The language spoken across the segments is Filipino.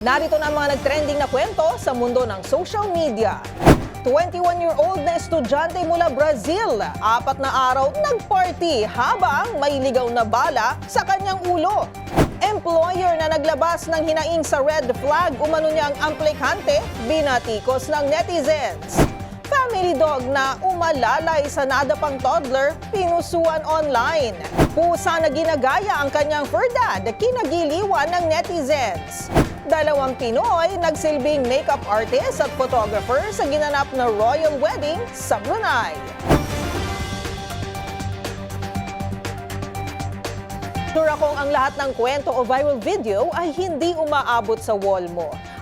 Narito na ang mga nagtrending na kwento sa mundo ng social media. 21-year-old na estudyante mula Brazil, apat na araw nagparty habang may ligaw na bala sa kanyang ulo. Employer na naglabas ng hinaing sa red flag umano niyang aplikante, binatikos ng netizens. Family dog na umalalay sa nadapang toddler, pinusuan online. Pusa na ginagaya ang kanyang fur dad, kinagiliwan ng netizens. Dalawang Pinoy nagsilbing makeup artist at photographer sa ginanap na royal wedding sa Brunei. Sure akong ang lahat ng kwento o viral video ay hindi umaabot sa wall mo.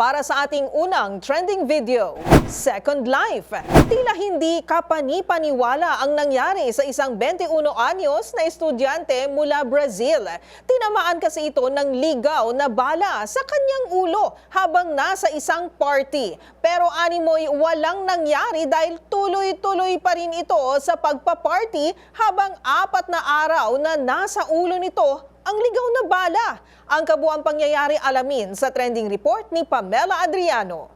Para sa ating unang trending video, Second Life. Tila hindi kapani-paniwala ang nangyari sa isang 21 anyos na estudyante mula Brazil. Tinamaan kasi ito ng ligaw na bala sa kanyang ulo habang nasa isang party. Pero animoy walang nangyari dahil tuloy-tuloy pa rin ito sa pagpa-party habang apat na araw na nasa ulo nito ang ligaw na bala. Ang kabuang pangyayari alamin sa trending report ni Pamela Adriano.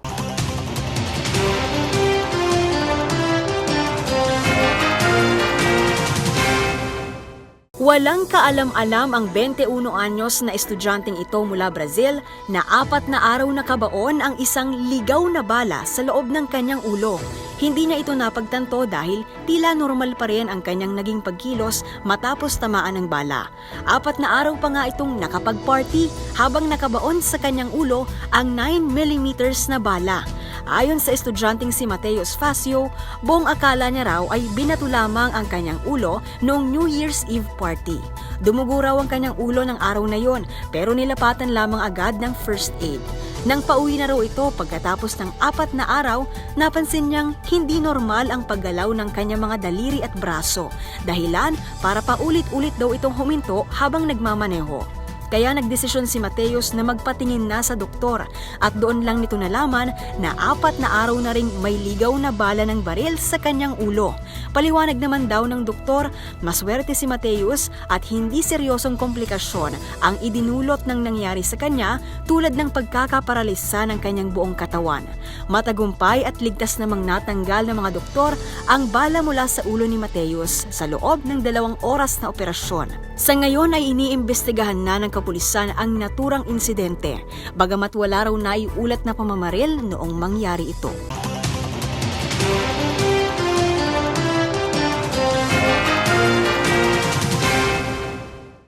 Walang kaalam-alam ang 21 anyos na estudyanteng ito mula Brazil na apat na araw na kabaon ang isang ligaw na bala sa loob ng kanyang ulo. Hindi niya ito napagtanto dahil tila normal pa rin ang kanyang naging pagkilos matapos tamaan ng bala. Apat na araw pa nga itong nakapag-party habang nakabaon sa kanyang ulo ang 9mm na bala. Ayon sa estudyanteng si Mateus Facio, buong akala niya raw ay binato lamang ang kanyang ulo noong New Year's Eve party. Dumugo raw ang kanyang ulo ng araw na yon pero nilapatan lamang agad ng first aid. Nang pauwi na raw ito pagkatapos ng apat na araw, napansin niyang hindi normal ang paggalaw ng kanyang mga daliri at braso. Dahilan para paulit-ulit daw itong huminto habang nagmamaneho. Kaya nagdesisyon si Mateus na magpatingin na sa doktor at doon lang nito nalaman na apat na araw na ring may ligaw na bala ng baril sa kanyang ulo. Paliwanag naman daw ng doktor, maswerte si Mateus at hindi seryosong komplikasyon ang idinulot ng nangyari sa kanya tulad ng pagkakaparalisa ng kanyang buong katawan. Matagumpay at ligtas namang natanggal ng mga doktor ang bala mula sa ulo ni Mateus sa loob ng dalawang oras na operasyon. Sa ngayon ay iniimbestigahan na ng kapulisan ang naturang insidente, bagamat wala raw naiulat na pamamaril noong mangyari ito.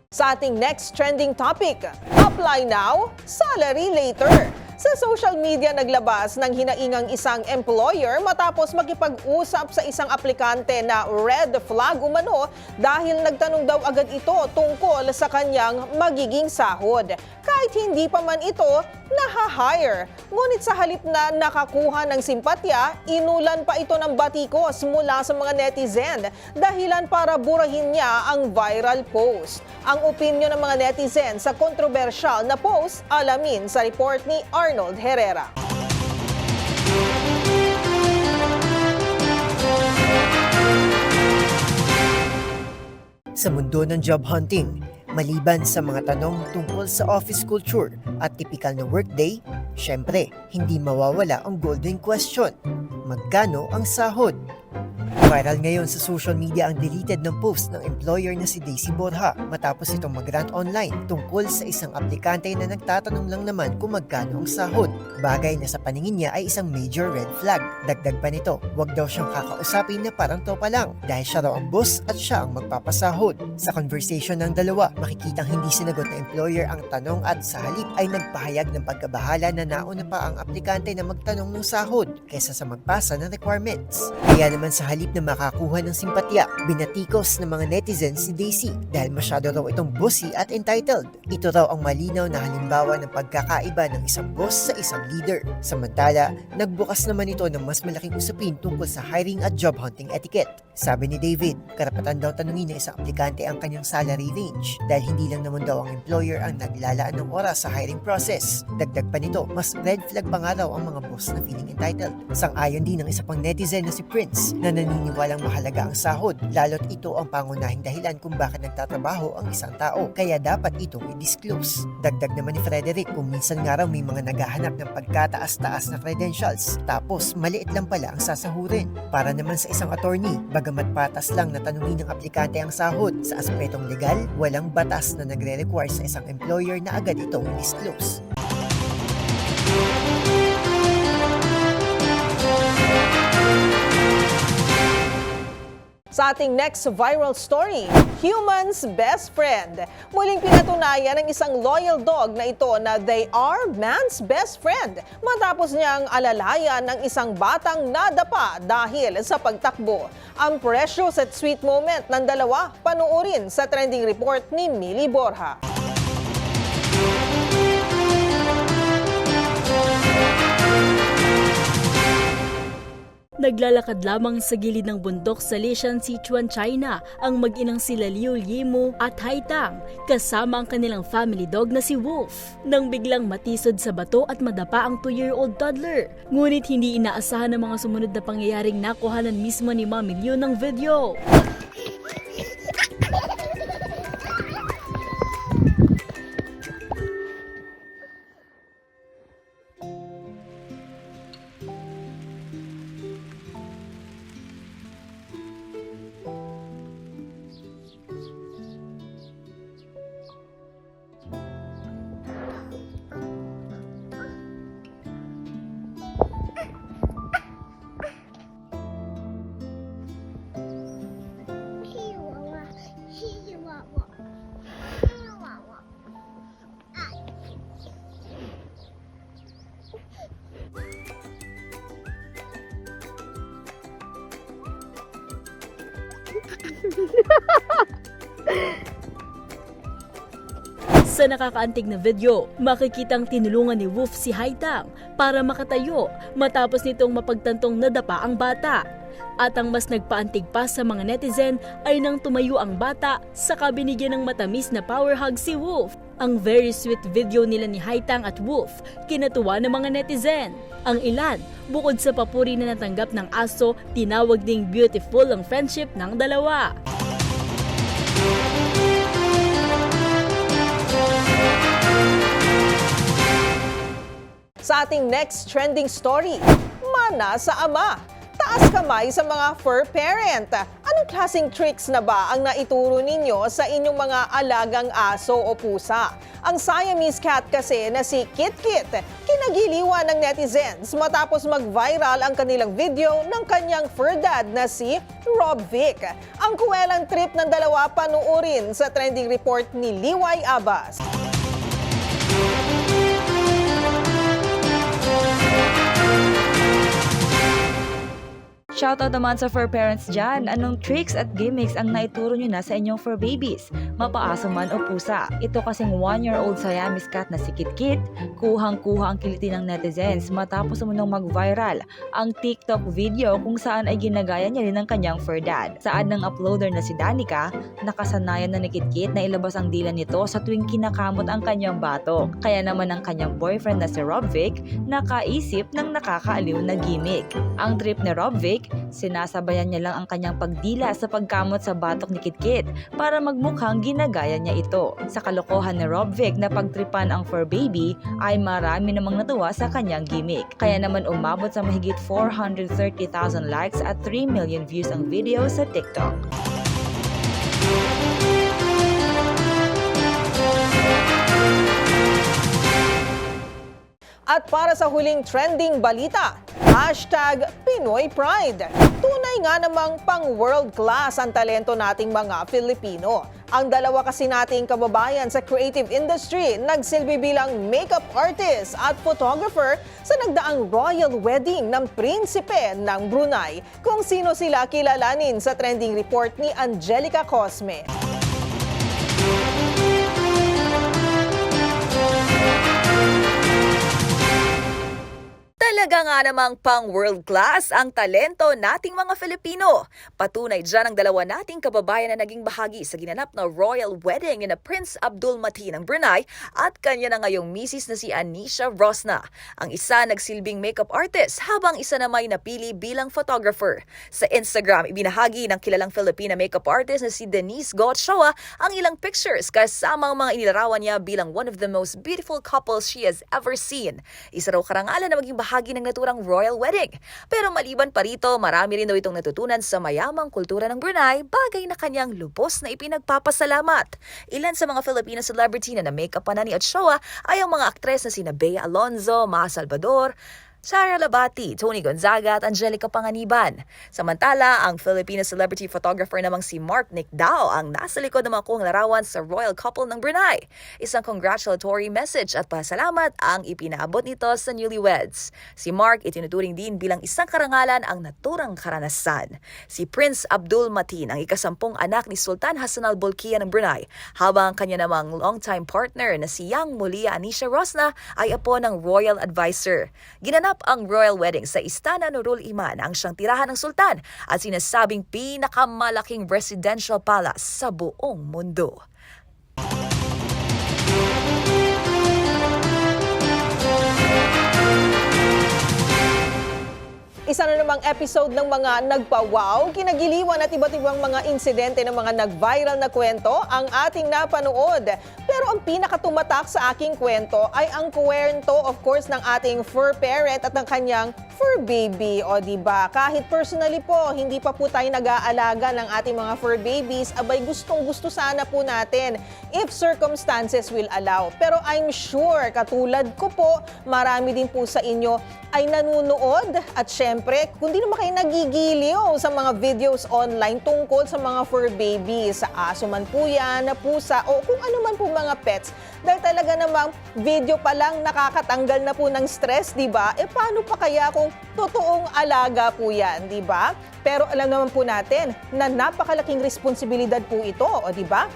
Sa ating next trending topic, apply now, salary later. Sa social media naglabas ng hinaingang isang employer matapos makipag-usap sa isang aplikante na red flag umano dahil nagtanong daw agad ito tungkol sa kanyang magiging sahod. Kahit hindi pa man ito naha-hire. Ngunit sa halip na nakakuha ng simpatya, inulan pa ito ng batikos mula sa mga netizen dahilan para burahin niya ang viral post. Ang opinion ng mga netizen sa kontrobersyal na post, alamin sa report ni Arnold Herrera. Sa mundo ng job hunting, maliban sa mga tanong tungkol sa office culture at typical na workday, syempre, hindi mawawala ang golden question. Magkano ang sahod? Viral ngayon sa social media ang deleted ng post ng employer na si Daisy Borja matapos itong mag-rant online tungkol sa isang aplikante na nagtatanong lang naman kung magkano ang sahod. Bagay na sa paningin niya ay isang major red flag. Dagdag pa nito, wag daw siyang kakausapin na parang topa lang dahil siya raw ang boss at siya ang magpapasahod. Sa conversation ng dalawa, makikitang hindi sinagot ng employer ang tanong at sa halip ay nagpahayag ng pagkabahala na nauna pa ang aplikante na magtanong ng sahod kaysa sa magpasa ng requirements. Kaya naman sa halip na makakuha ng simpatya. Binatikos ng mga netizens si Daisy dahil masyado raw itong bossy at entitled. Ito raw ang malinaw na halimbawa ng pagkakaiba ng isang boss sa isang leader. Samantala, nagbukas naman ito ng mas malaking usapin tungkol sa hiring at job hunting etiquette. Sabi ni David, karapatan daw tanungin ng isang aplikante ang kanyang salary range dahil hindi lang naman daw ang employer ang naglalaan ng oras sa hiring process. Dagdag pa nito, mas red flag pa nga raw ang mga boss na feeling entitled. Sang-ayon din ng isa pang netizen na si Prince na naniniwalang mahalaga ang sahod lalo't ito ang pangunahing dahilan kung bakit nagtatrabaho ang isang tao kaya dapat itong i-disclose. Dagdag naman ni Frederick kung minsan nga raw may mga naghahanap ng pagkataas-taas na credentials tapos maliit lang pala ang sasahurin. Para naman sa isang attorney, bagamat patas lang na tanungin ng aplikante ang sahod sa aspetong legal, walang batas na nagre-require sa isang employer na agad itong i-disclose. Ating next viral story, Human's Best Friend. Muling pinatunayan ng isang loyal dog na ito na they are man's best friend matapos niyang alalayan ng isang batang nadapa dahil sa pagtakbo. Ang precious at sweet moment ng dalawa panuorin sa trending report ni Millie Borja. Naglalakad lamang sa gilid ng bundok sa Lishan, Sichuan, China ang mag-inang sila Liu Yimu at Haitang kasama ang kanilang family dog na si Wolf nang biglang matisod sa bato at madapa ang 2-year-old toddler. Ngunit hindi inaasahan ng mga sumunod na pangyayaring nakuhanan mismo ni Mami Liu ng video. Nakakaantig na video, makikitang tinulungan ni Wolf si Haitang para makatayo matapos nitong mapagtantong nadapa ang bata. At ang mas nagpaantig pa sa mga netizen ay nang tumayo ang bata sa kabinigyan ng matamis na power hug si Wolf. Ang very sweet video nila ni Haitang at Wolf, kinatuwa ng mga netizen. Ang ilan, bukod sa papuri na natanggap ng aso, tinawag ding beautiful ang friendship ng dalawa. Sa ating next trending story, mana sa ama. Taas kamay sa mga fur parent. Anong klaseng tricks na ba ang naituro ninyo sa inyong mga alagang aso o pusa? Ang Siamese cat kasi na si Kit Kit, kinagiliwan ng netizens matapos mag-viral ang kanilang video ng kanyang fur dad na si Rob Vic. Ang kuwelang trip ng dalawa panuorin sa trending report ni Liway Abbas. Shoutout naman sa fur parents dyan. Anong tricks at gimmicks ang naituro nyo na sa inyong fur babies? Mapaaso man o pusa. Ito kasing one-year-old Siamese cat na si Kit Kit, kuhang-kuha ang kiliti ng netizens matapos umunong mag-viral ang TikTok video kung saan ay ginagaya niya rin ang kanyang fur dad. Saan ng uploader na si Danica, nakasanayan na ni Kit Kit na ilabas ang dila nito sa tuwing kinakamot ang kanyang batok. Kaya naman ang kanyang boyfriend na si Rob Vic, nakaisip ng nakakaaliw na gimmick. Ang trip ni Rob Vic, sinasabayan niya lang ang kanyang pagdila sa pagkamot sa batok ni Kitkit para magmukhang ginagaya niya ito. Sa kalokohan ni Rob Vic na pagtripan ang fur baby ay marami namang natuwa sa kanyang gimmick. Kaya naman umabot sa mahigit 430,000 likes at 3 million views ang video sa TikTok. At para sa huling trending balita, hashtag Pinoy Pride. Tunay nga namang pang world class ang talento nating mga Filipino. Ang dalawa kasi nating kababayan sa creative industry nagsilbi bilang makeup artist at photographer sa nagdaang royal wedding ng prinsipe ng Brunei. Kung sino sila kilalanin sa trending report ni Angelica Cosme. Talaga nga namang pang world class ang talento nating mga Filipino. Patunay dyan ang dalawa nating kababayan na naging bahagi sa ginanap na royal wedding ni Prince Abdul Mati ng Brunei at kanya na ngayong misis na si Anisha Rosna. Ang isa nagsilbing makeup artist habang isa na may napili bilang photographer. Sa Instagram, ibinahagi ng kilalang Filipina makeup artist na si Denise Gottschalk ang ilang pictures kasama ang mga inilarawan niya bilang one of the most beautiful couples she has ever seen. Isa raw karangalan na maging bahagi ng naturang royal wedding. Pero maliban pa rito, marami rin daw itong natutunan sa mayamang kultura ng Brunei, bagay na kanyang lubos na ipinagpapasalamat. Ilan sa mga Filipino celebrity na na-makeup na ni Ochoa ay ang mga aktres na sina Bea Alonzo, Ma Salvador, Sara Labati, Tony Gonzaga at Angelica Panganiban. Samantala, ang Filipino celebrity photographer namang si Mark Nick Dao ang nasa likod ng mga kuhang larawan sa royal couple ng Brunei. Isang congratulatory message at pasalamat ang ipinaabot nito sa newlyweds. Si Mark itinuturing din bilang isang karangalan ang naturang karanasan. Si Prince Abdul Matin ang ikasampung anak ni Sultan Hassan al-Bolkiah ng Brunei, habang ang kanya namang longtime partner na si Yang Mulia Anisha Rosna ay apo ng royal advisor. Ginanap ang royal wedding sa Istana Nurul Iman ang siyang tirahan ng sultan at sinasabing pinakamalaking residential palace sa buong mundo. Isa na namang episode ng mga nagpa-wow, kinagiliwan at iba't ibang mga insidente ng mga nag-viral na kwento ang ating napanood. Pero ang pinakatumatak sa aking kwento ay ang kwento of course ng ating fur parent at ng kanyang fur baby. O di ba? Kahit personally po, hindi pa po tayo nag-aalaga ng ating mga fur babies, abay gustong gusto sana po natin if circumstances will allow. Pero I'm sure, katulad ko po, marami din po sa inyo ay nanunood at syempre, kung di naman kayo nagigiliw sa mga videos online tungkol sa mga fur babies, sa aso man po yan, pusa, o kung ano man po mga pets, dahil talaga namang video pa lang nakakatanggal na po ng stress, di ba? E paano pa kaya kung totoong alaga po yan, di ba? Pero alam naman po natin na napakalaking responsibilidad po ito, o di ba?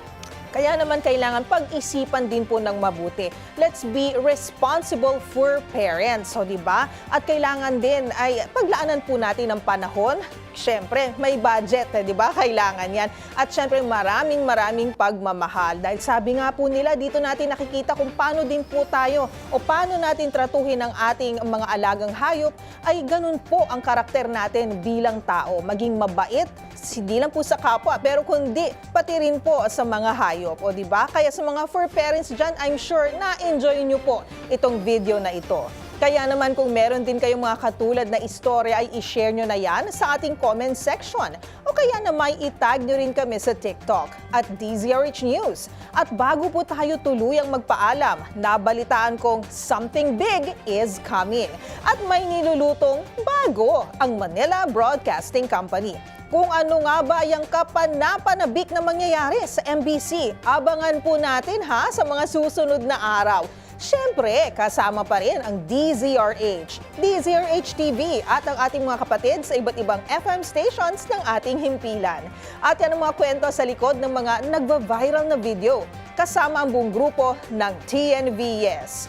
Kaya naman kailangan pag-isipan din po ng mabuti. Let's be responsible for parents, so 'di ba? At kailangan din ay paglaanan po natin ng panahon. Siyempre, may budget, eh, 'di ba? Kailangan 'yan. At siyempre, maraming maraming pagmamahal. Dahil sabi nga po nila, dito natin nakikita kung paano din po tayo o paano natin tratuhin ang ating mga alagang hayop ay ganun po ang karakter natin bilang tao. Maging mabait, hindi lang po sa kapwa, pero kundi pati rin po sa mga hayop. O di ba? Kaya sa mga fur parents dyan, I'm sure na-enjoy nyo po itong video na ito. Kaya naman kung meron din kayong mga katulad na istorya ay i-share nyo na yan sa ating comment section. O kaya na may itag nyo rin kami sa TikTok at DZRH News. At bago po tayo tuluyang magpaalam, nabalitaan kong something big is coming. At may nilulutong bago ang Manila Broadcasting Company. Kung ano nga ba yung kapanapanabik na mangyayari sa MBC, abangan po natin ha sa mga susunod na araw. Siyempre, kasama pa rin ang DZRH, DZRH TV at ang ating mga kapatid sa iba't ibang FM stations ng ating himpilan. At yan ang mga kwento sa likod ng mga nagva-viral na video kasama ang buong grupo ng TNVS,